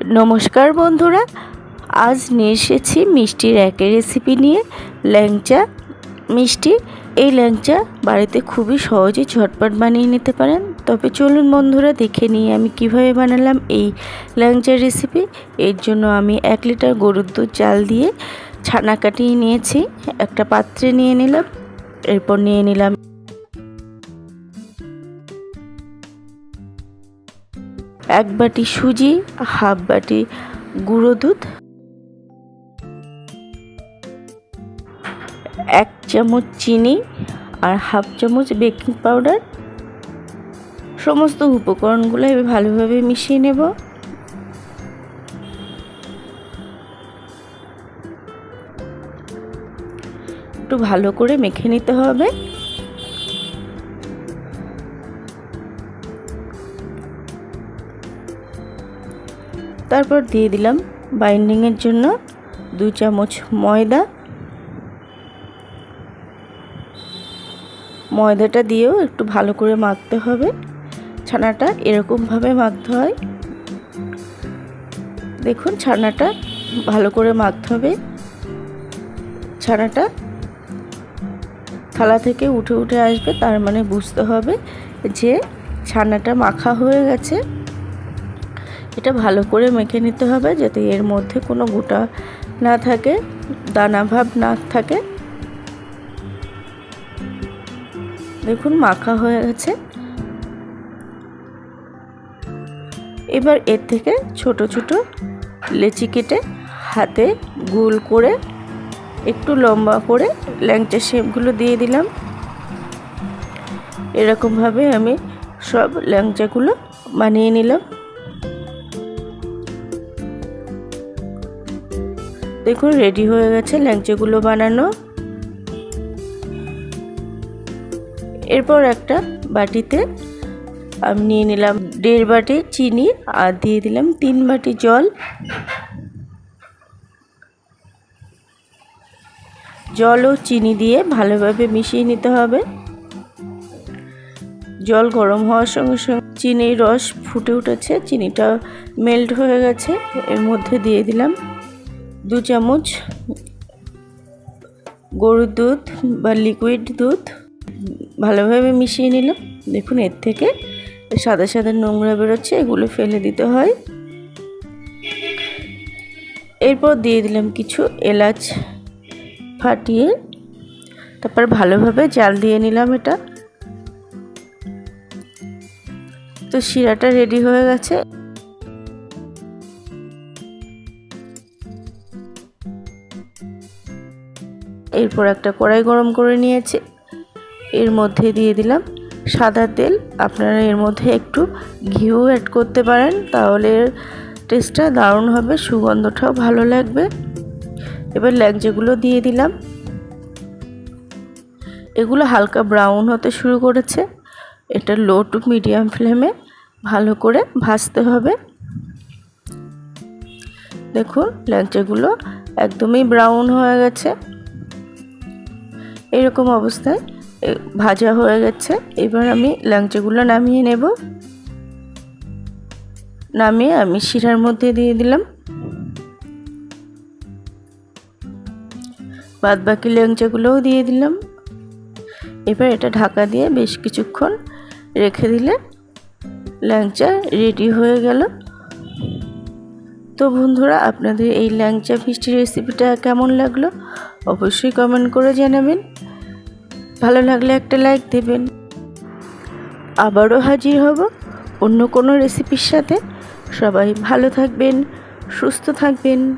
নমস্কার বন্ধুরা, আজ নিয়ে এসেছি মিষ্টির একের রেসিপি নিয়ে ল্যাংচা মিষ্টি। এই ল্যাংচা বাড়িতে খুবই সহজে ঝটপট বানিয়ে নিতে পারেন। তবে চলুন বন্ধুরা, দেখে নিই আমি কীভাবে বানালাম এই ল্যাংচার রেসিপি এর জন্য আমি এক লিটার গরুর দুধ চাল দিয়ে ছানা কাটিয়ে নিয়েছি। একটা পাত্রে নিয়ে নিলাম, এরপর নিয়ে নিলাম এক বাটি সুজি, হাফ বাটি গুঁড়ো দুধ, এক চামচ চিনি আর হাফ চামচ বেকিং পাউডার। সমস্ত উপকরণগুলো ভালোভাবে মিশিয়ে নেব। একটু ভালো করে মেখে নিতে হবে। তারপর দিয়ে দিলাম বাইন্ডিংয়ের জন্য দু চামচ ময়দা। ময়দাটা দিয়েও একটু ভালো করে মাখতে হবে। ছানাটা এরকমভাবে মাখতে হয়। দেখুন, ছানাটা ভালো করে মাখতে হবে। ছানাটা থালা থেকে উঠে উঠে আসবে, তার মানে বুঝতে হবে যে ছানাটা মাখা হয়ে গেছে। এটা ভালো করে মেখে নিতে হবে যাতে এর মধ্যে কোনো গোটা না থাকে, দানা ভাব না থাকে। দেখুন, মাখা হয়ে গেছে। এবার এর থেকে ছোট ছোট লেচি কেটে হাতে গোল করে একটু লম্বা করে ল্যাংচা শেপগুলো দিয়ে দিলাম। এরকমভাবে আমি সব ল্যাংচাগুলো বানিয়ে নিলাম। দেখুন রেডি হয়ে গেছে ল্যাংচাগুলো বানানো। এরপর একটা বাটিতে আমি নিয়ে নিলাম দেড় বাটি চিনি আর দিয়ে দিলাম তিন বাটি জল। জল ও চিনি দিয়ে ভালোভাবে মিশিয়ে নিতে হবে। জল গরম হওয়ার সঙ্গে সঙ্গে চিনির রস ফুটে উঠেছে, চিনিটা মেল্ট হয়ে গেছে। এর মধ্যে দিয়ে দিলাম দু চামচ গরুর দুধ বা লিকুইড দুধ ভালোভাবে মিশিয়ে নিলাম। দেখুন, এর থেকে সাদা সাদা নোংরা বেরোচ্ছে, এগুলো ফেলে দিতে হয়। এরপর দিয়ে দিলাম কিছু এলাচ ফাটিয়ে, তারপর ভালোভাবে জাল দিয়ে নিলাম এটা। তো শিরাটা রেডি হয়ে গেছে। এরপর একটা কড়াই গরম করে নিয়েছি। এর মধ্যে দিয়ে দিলাম সাদা তেল। আপনারা এর মধ্যে একটু ঘিও অ্যাড করতে পারেন, তাহলে টেস্টটা দারুণ হবে, সুগন্ধটাও ভালো লাগবে। এবার ল্যাংচাগুলো দিয়ে দিলাম। এগুলো হালকা ব্রাউন হতে শুরু করেছে। এটা লো টু মিডিয়াম ফ্লেমে ভালো করে ভাজতে হবে। দেখুন, ল্যাংচাগুলো একদমই ব্রাউন হয়ে গেছে। এরকম অবস্থায় ভাজা হয়ে গেছে। এবার আমি ল্যাংচাগুলো নামিয়ে নেব। নামিয়ে আমি শিরার মধ্যে দিয়ে দিলাম। বাদ বাকি ল্যাংচাগুলোও দিয়ে দিলাম। এবার এটা ঢাকা দিয়ে বেশ কিছুক্ষণ রেখে দিলে ল্যাংচা রেডি হয়ে গেল। তো বন্ধুরা, আপনাদের এই ল্যাংচা মিষ্টি রেসিপিটা কেমন লাগল? অবশ্যই কমেন্ট করে জানাবেন। ভালো লাগলে একটা লাইক দেবেন। আবারও হাজির হব অন্য কোনো রেসিপির সাথে। সবাই ভালো থাকবেন, সুস্থ থাকবেন।